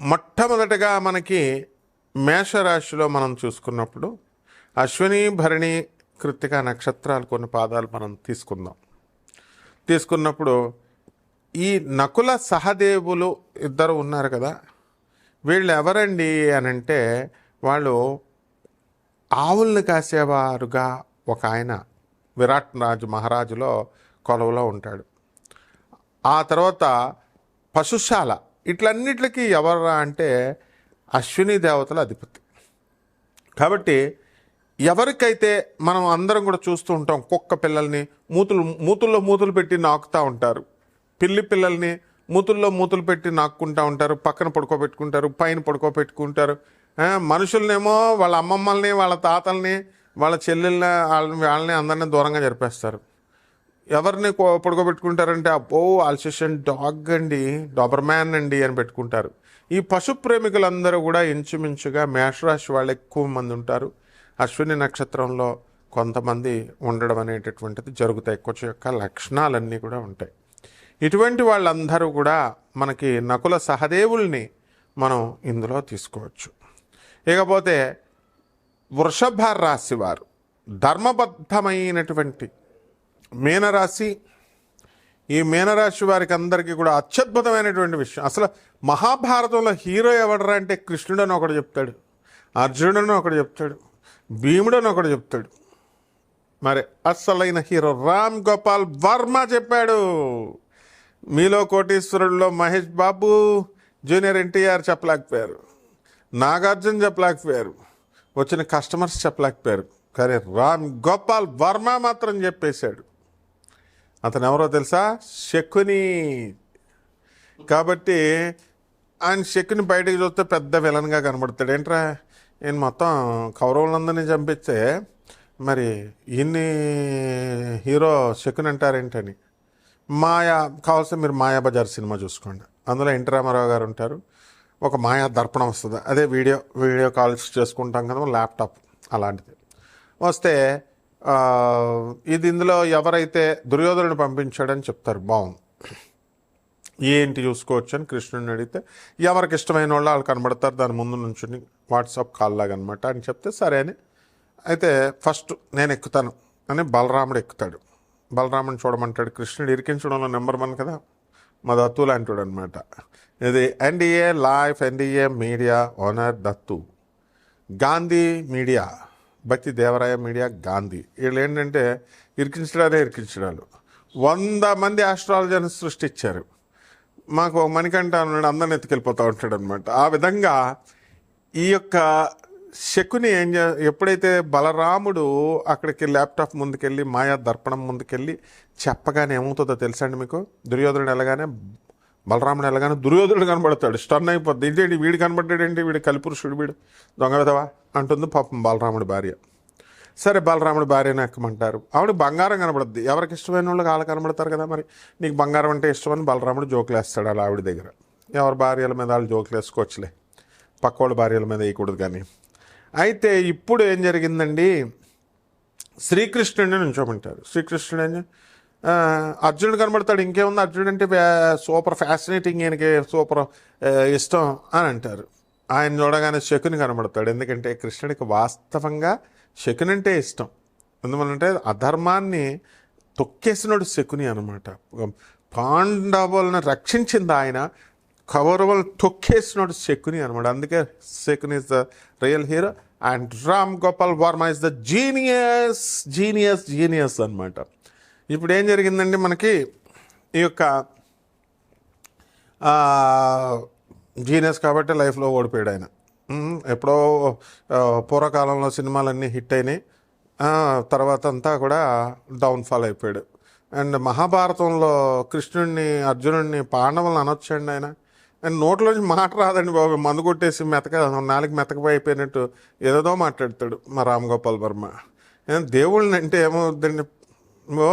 మొట్టమొదటగా మనకి మేషరాశిలో మనం చూసుకున్నప్పుడు అశ్విని భరణి కృత్తిక నక్షత్రాలు కొన్ని పాదాలు మనం తీసుకుందాం. తీసుకున్నప్పుడు ఈ నకుల సహదేవులు ఇద్దరు ఉన్నారు కదా. వీళ్ళు ఎవరండి అని అంటే వాళ్ళు ఆవుల్ని కాసేవారుగా ఒక ఆయన విరాట్ రాజు మహారాజులో కొలువులో ఉంటాడు. ఆ తర్వాత పశుశాల ఇట్లన్నిటికీ ఎవరా అంటే అశ్విని దేవతల అధిపతి. కాబట్టి ఎవరికైతే మనం అందరం కూడా చూస్తూ ఉంటాం కుక్క పిల్లల్ని మూతులు మూతుల్లో మూతులు పెట్టి నాకుతూ ఉంటారు. పిల్లి పిల్లల్ని మూతుల్లో మూతులు పెట్టి నాక్కుంటూ ఉంటారు పక్కన పడుకోబెట్టుకుంటారు పైన పడుకోబెట్టుకుంటారు. మనుషులనేమో వాళ్ళ అమ్మమ్మల్ని వాళ్ళ తాతల్ని వాళ్ళ చెల్లెల్ని వాళ్ళని వాళ్ళని అందరినీ దూరంగా జరిపేస్తారు. ఎవరిని కో- పడుకోబెట్టుకుంటారంటే అబ్బో ఆల్సేషన్ డాగ్ అండి డాబర్ మ్యాన్ అండి అని పెట్టుకుంటారు. ఈ పశు ప్రేమికులందరూ కూడా ఇంచుమించుగా మేషరాశి వాళ్ళు ఎక్కువ మంది ఉంటారు. అశ్విని నక్షత్రంలో కొంతమంది ఉండడం అనేటటువంటిది జరుగుతాయి. కొంచెం యొక్క లక్షణాలన్నీ కూడా ఉంటాయి. ఇటువంటి వాళ్ళందరూ కూడా మనకి నకుల సహదేవుల్ని మనం ఇందులో తీసుకోవచ్చు. ఇకపోతే వృషభ రాశి వారు ధర్మబద్ధమైనటువంటి మీనరాశి ఈ మీనరాశి వారికి అందరికీ కూడా అత్యద్భుతమైనటువంటి విషయం. అసలు మహాభారతంలో హీరో ఎవడరా అంటే కృష్ణుడు అని ఒకడు చెప్తాడు. అర్జునుడని ఒకటి ఒకడు చెప్తాడు. భీముడు అని ఒకడు చెప్తాడు. మరి అస్సలైన హీరో రామ్ గోపాల్ వర్మ చెప్పాడు. మీలో కోటీశ్వరుల్లో మహేష్ బాబు జూనియర్ ఎన్టీఆర్ చెప్పలేకపోయారు. నాగార్జున చెప్పలేకపోయారు. వచ్చిన కస్టమర్స్ చెప్పలేకపోయారు. కానీ రామ్ గోపాల్ వర్మ మాత్రం చెప్పేశాడు. అతను ఎవరో తెలుసా? శకుని. కాబట్టి ఆయన శకుని బయటకు చూస్తే పెద్ద విలన్గా కనబడతాడు. ఏంట్రా? ఈయన మొత్తం కౌరవులందరినీ చంపిస్తే మరి ఇన్ని హీరో శకుని అంటారేంటని? మాయా కావాల్సిన మీరు మాయాబజార్ సినిమా చూసుకోండి. అందులో ఎన్టీ రామారావు గారు ఉంటారు. ఒక మాయా దర్పణం వస్తుంది. అదే వీడియో వీడియో కాల్స్ చేసుకుంటాం కదా ల్యాప్టాప్ అలాంటిది. వస్తే ఇది ఇందులో ఎవరైతే దుర్యోధనుడు పంపించాడని చెప్తారు బాగుంది ఏంటి చూసుకోవచ్చు అని కృష్ణుడిని అడిగితే ఎవరికి ఇష్టమైన వాళ్ళు వాళ్ళు కనబడతారు దాని ముందు నుంచి వాట్సాప్ కాల్ లాగా అనమాట అని చెప్తే సరే అని. అయితే ఫస్ట్ నేను ఎక్కుతాను అని బలరాముడు ఎక్కుతాడు. బలరాముని చూడమంటాడు కృష్ణుడు ఇరికించడంలో నెంబర్ వన్ కదా మా దత్తు లాంటివాడు అనమాట ఇది NDA life NDA media owner Dattu Gandhi media. Bhakti Devaraya media Gandhi. వీళ్ళు ఏంటంటే ఇరికించడాలే ఇరికించడాలు. వంద మంది ఆస్ట్రాలజీని సృష్టించారు. మాకు ఒక మణికంఠ ఉన్నాడు అందరిని ఎత్తుకెళ్ళిపోతూ ఉంటాడు అనమాట ఆ విధంగా ఈ యొక్క శకుని ఏం చే ఎప్పుడైతే బలరాముడు అక్కడికి ల్యాప్టాప్ ముందుకెళ్ళి మాయా దర్పణం ముందుకెళ్ళి చెప్పగానే ఏమవుతుందో తెలుసా అండి మీకు? దుర్యోధనుడు ఎలాగానే బలరాముడు ఎలాగానే దుర్యోధనుడు కనబడతాడు. స్టన్ అయిపోద్ది. ఏంటి వీడు కనబడ్డాడేంటి? వీడు కలిపురుషుడు వీడు. దొంగ విధవా? అంటుంది పాపం బాలరాముడి భార్య. సరే బలరాముడి భార్యను ఎక్కమంటారు? ఆవిడ బంగారం కనబడుద్ది. ఎవరికి ఇష్టమైన వాళ్ళకి వాళ్ళు కనబడతారు కదా మరి? నీకు బంగారం అంటే ఇష్టమని బలరాముడు జోకులు వేస్తాడు అలా ఆవిడ దగ్గర. ఎవరి భార్యల మీద వాళ్ళు జోకులు వేసుకోవచ్చులే పక్కోళ్ళ భార్యల మీద వేయకూడదు కానీ. అయితే ఇప్పుడు ఏం జరిగిందండి? శ్రీకృష్ణుడిని నుంచోమంటారు. శ్రీకృష్ణుడు ఏం అర్జునుడు కనబడతాడు. ఇంకేముంది? అర్జునుడు అంటే సూపర్ ఫ్యాసినేటింగ్ ఈయనకి సూపర్ ఇష్టం అని అంటారు. ఆయన చూడగానే శకుని కనబడతాడు. ఎందుకంటే కృష్ణుడికి వాస్తవంగా శకుని అంటే ఇష్టం. ఎందువల్లంటే అధర్మాన్ని తొక్కేసినోడు శకుని అనమాట పాండవులను రక్షించింది ఆయన కౌరవులు తొక్కేసినోడు శకుని అనమాట అందుకే Shakuni is the real hero and Ram Gopal Varma is the genius genius genius అనమాట ఇప్పుడు ఏం జరిగిందండి మనకి? ఈ యొక్క జీనియస్ కాబట్టి లైఫ్లో ఓడిపోయాడు ఆయన. ఎప్పుడో పూర్వకాలంలో సినిమాలన్నీ హిట్ అయినాయి. తర్వాత అంతా కూడా డౌన్ఫాల్ అయిపోయాడు. అండ్ మహాభారతంలో కృష్ణుడిని అర్జునుడిని పాండవులను అనొచ్చండి ఆయన. అండ్ నోట్లోంచి మాట రాదండి బాబు. మందు కొట్టేసి మెతక నాలుగు మెతకపోయిపోయినట్టు ఏదేదో మాట్లాడతాడు మా రామ్ గోపాల్ వర్మ. ఏం దేవుళ్ళని అంటే ఏమవుద్దండి ఓ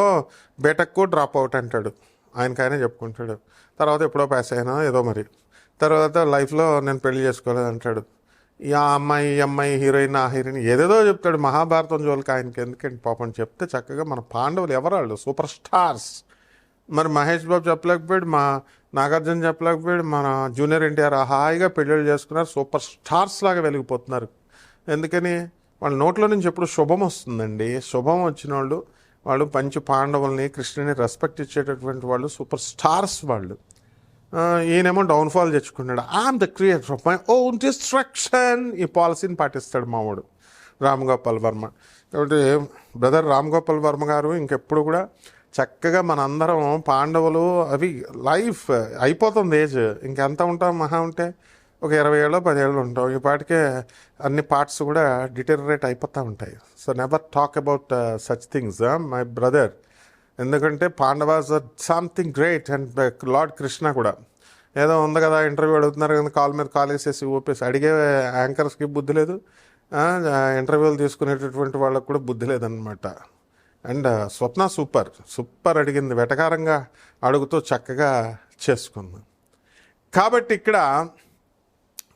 బేటక్కు డ్రాప్ అవుట్ అంటాడు. ఆయనకైనా చెప్పుకుంటాడు. తర్వాత ఎప్పుడో పాస్ అయినా ఏదో మరి. తర్వాత లైఫ్లో నేను పెళ్ళి చేసుకోలేదు అంటాడు. ఈ ఆ అమ్మాయి ఈ అమ్మాయి హీరోయిన్ ఆ హీరోయిన్ ఏదేదో చెప్తాడు మహాభారతం జోలికి ఆయనకి ఎందుకంటే పాపం చెప్తే చక్కగా మన పాండవులు ఎవరాళ్ళు? సూపర్ స్టార్స్ మరి మహేష్ బాబు చెప్పలేకపోయాడు మా నాగార్జున చెప్పలేకపోయాడు మన జూనియర్ ఎన్టీఆర్ హాయిగా పెళ్ళిళ్ళు చేసుకున్నారు సూపర్ స్టార్స్ లాగా వెలిగిపోతున్నారు. ఎందుకని? వాళ్ళ నోట్లో నుంచి ఎప్పుడు శుభం వస్తుందండి. శుభం వచ్చిన వాళ్ళు వాళ్ళు పంచి పాండవుల్ని కృష్ణుని రెస్పెక్ట్ ఇచ్చేటటువంటి వాళ్ళు సూపర్ స్టార్స్ వాళ్ళు. ఈయనేమో డౌన్ఫాల్ తెచ్చుకున్నాడు. I'm the creator of my own destruction ఈ పాలసీని పాటిస్తాడు మావాడు రామ్ గోపాల్ వర్మ. కాబట్టి బ్రదర్ రామ్ గోపాల్ వర్మ గారు ఇంకెప్పుడు కూడా చక్కగా మనందరం పాండవులు అవి లైఫ్ అయిపోతుంది ఏజ్. ఇంకెంత ఉంటాం మహా ఉంటే? ఒక ఇరవై ఏళ్ళు పదేళ్ళు ఉంటాం. ఈ పాటికే అన్ని పార్ట్స్ కూడా డిటెరరేట్ అయిపోతూ ఉంటాయి. So never talk about such things my brother ఎందుకంటే Pandavas are something great and lord Krishna కూడా. ఏదో ఉంది కదా ఇంటర్వ్యూ అడుగుతున్నారు కదా కాల్ మీద కాల్ వేసేసి ఊపేసి. అడిగే యాంకర్స్కి బుద్ధి లేదు. ఇంటర్వ్యూలు తీసుకునేటటువంటి వాళ్ళకు కూడా బుద్ధి లేదనమాట అండ్ స్వప్న సూపర్. సూపర్ అడిగింది. వెటకారంగా అడుగుతూ చక్కగా చేసుకుంది. కాబట్టి ఇక్కడ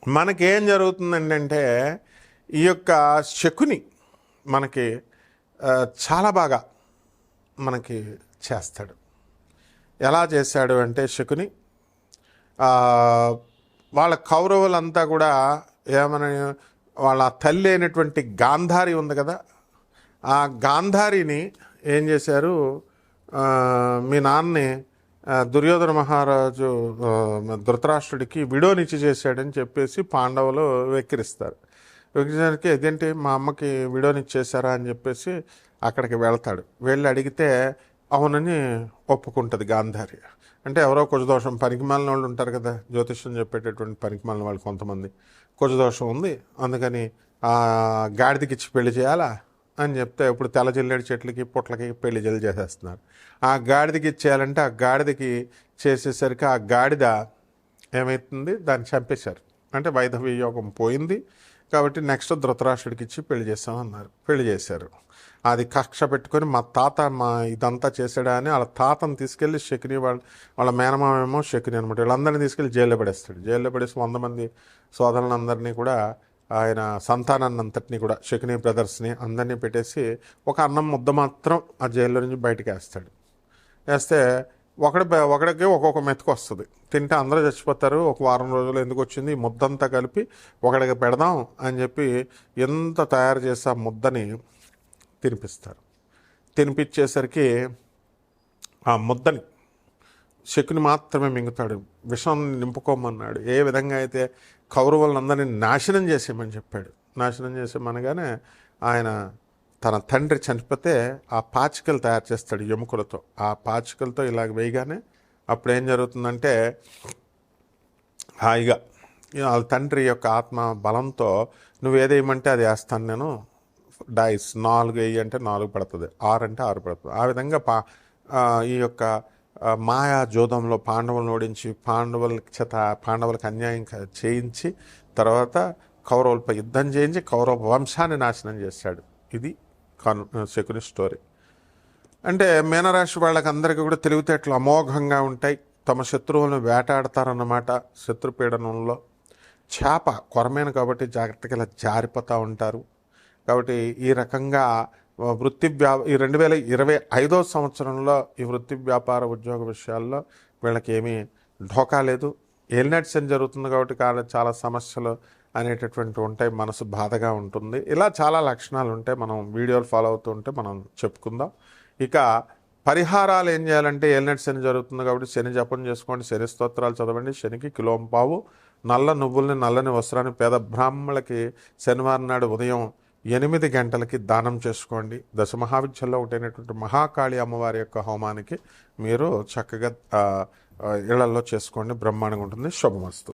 మనకేం జరుగుతుందండి అంటే ఈ యొక్క శకుని మనకి చాలా బాగా మనకి చేస్తాడు. ఎలా చేశాడు అంటే శకుని వాళ్ళ కౌరవులంతా కూడా ఏమని వాళ్ళ తల్లి అయినటువంటి గాంధారి ఉంది కదా ఆ గాంధారిని ఏం చేశారు? మీ నాన్నని దుర్యోధన మహారాజు ధృతరాష్ట్రుడికి విడోనిచ్చి చేశాడని చెప్పేసి పాండవులు వెక్కిరిస్తారు. వెక్కిరించడానికి ఇదేంటి మా అమ్మకి విడోనిచ్చేశారా అని చెప్పేసి అక్కడికి వెళ్తాడు. వెళ్ళి అడిగితే అవునని ఒప్పుకుంటుంది గాంధారి. అంటే ఎవరో కుజదోషం పనికిమాలిన వాళ్ళు ఉంటారు కదా జ్యోతిష్యం చెప్పేటటువంటి పనికిమాలిన వాళ్ళు కొంతమంది. కుజదోషం ఉంది అందుకని గాడిదకి ఇచ్చి పెళ్ళి చేయాలా? అని చెప్తే ఇప్పుడు తెల జిల్లేడు చెట్లకి పుట్లకి పెళ్ళి జల్లి చేసేస్తున్నారు. ఆ గాడిదకి ఇచ్చేయాలంటే ఆ గాడిదకి చేసేసరికి ఆ గాడిద ఏమవుతుంది దాన్ని చంపేశారు. అంటే వైధవ్య యోగం పోయింది. కాబట్టి నెక్స్ట్ ధృతరాష్ట్రుడికి ఇచ్చి పెళ్ళి చేస్తామన్నారు. పెళ్ళి చేశారు. అది కక్ష పెట్టుకొని మా తాత మా ఇదంతా చేశాడా అని వాళ్ళ తాతను తీసుకెళ్ళి శకుని వాళ్ళ వాళ్ళ మేనమామేమో శకుని అనమాట వీళ్ళందరినీ తీసుకెళ్ళి జైల్లో పడేస్తాడు. జైల్లో పడేసి వంద మంది సోదరులందరినీ కూడా ఆయన సంతానాన్నంతటిని కూడా శకుని బ్రదర్స్ని అందరినీ పెట్టేసి ఒక అన్నం ముద్ద మాత్రం ఆ జైల్లో నుంచి బయటకు వేస్తాడు. వేస్తే ఒకటి ఒకడికి ఒక్కొక్క మెతుకు వస్తుంది. తింటే అందరూ చచ్చిపోతారు ఒక వారం రోజులు ఎందుకు వచ్చింది ఈ ముద్దంతా కలిపి ఒకడికి పెడదాం అని చెప్పి ఎంత తయారు చేసి ఆ ముద్దని తినిపిస్తారు. తినిపించేసరికి ఆ ముద్దని శకుని మాత్రమే మింగుతాడు విషం నింపుకోమన్నాడు. ఏ విధంగా అయితే కౌరవులందరినీ నాశనం చేసేయమని చెప్పాడు. నాశనం చేసేమనగానే ఆయన తన తండ్రి చనిపోతే ఆ పాచికలు తయారు చేస్తాడు ఎముకలతో. ఆ పాచికలతో ఇలాగ వేయగానే అప్పుడు ఏం జరుగుతుందంటే హాయిగా వాళ్ళ తండ్రి యొక్క ఆత్మ బలంతో నువ్వు ఏదేయమంటే అది వేస్తాను నేను. డైస్ నాలుగు వేయి అంటే నాలుగు పడుతుంది. ఆరు అంటే ఆరు పడుతుంది. ఆ విధంగా పా ఈ యొక్క మాయా జోదంలో పాండవులను ఓడించి పాండవుల చేత పాండవులకు అన్యాయం చేయించి తర్వాత కౌరవులపై యుద్ధం చేయించి కౌరవ వంశాన్ని నాశనం చేశాడు ఇది కాన్ శకుని స్టోరీ. అంటే మీనరాశి వాళ్ళకి అందరికీ కూడా తెలివితేటలు అమోఘంగా ఉంటాయి. తమ శత్రువులను వేటాడతారన్నమాట శత్రుపీడనంలో చేప కొరమైన కాబట్టి జాగ్రత్తగా ఇలా జారిపోతూ ఉంటారు. కాబట్టి ఈ రకంగా వృత్తి వ్యా ఈ రెండు వేల ఇరవై ఐదో సంవత్సరంలో ఈ వృత్తి వ్యాపార ఉద్యోగ విషయాల్లో వీళ్ళకి ఏమీ ఢోకా లేదు. ఏలినట్స్ అని జరుగుతుంది కాబట్టి కాడ చాలా సమస్యలు అనేటటువంటి ఉంటాయి మనసు బాధగా ఉంటుంది. ఇలా చాలా లక్షణాలు ఉంటాయి మనం వీడియోలు ఫాలో అవుతూ ఉంటే మనం చెప్పుకుందాం. ఇక పరిహారాలు ఏం చేయాలంటే ఏలినట్ శని జరుగుతుంది కాబట్టి శని జపం చేసుకోండి శని స్తోత్రాలు చదవండి శనికి కిలోంపావు నల్ల నువ్వుల్ని నల్లని వస్త్రాన్ని పేద బ్రాహ్మణులకి శనివారం నాడు ఉదయం ఎనిమిది గంటలకి దానం చేసుకోండి. దశ మహావిద్యల్లో ఒకటైనటువంటి మహాకాళి అమ్మవారి యొక్క హోమానికి మీరు చక్కగా ఇళ్ళలో చేసుకోండి. బ్రహ్మాండంగా ఉంటుంది. శుభమస్తు.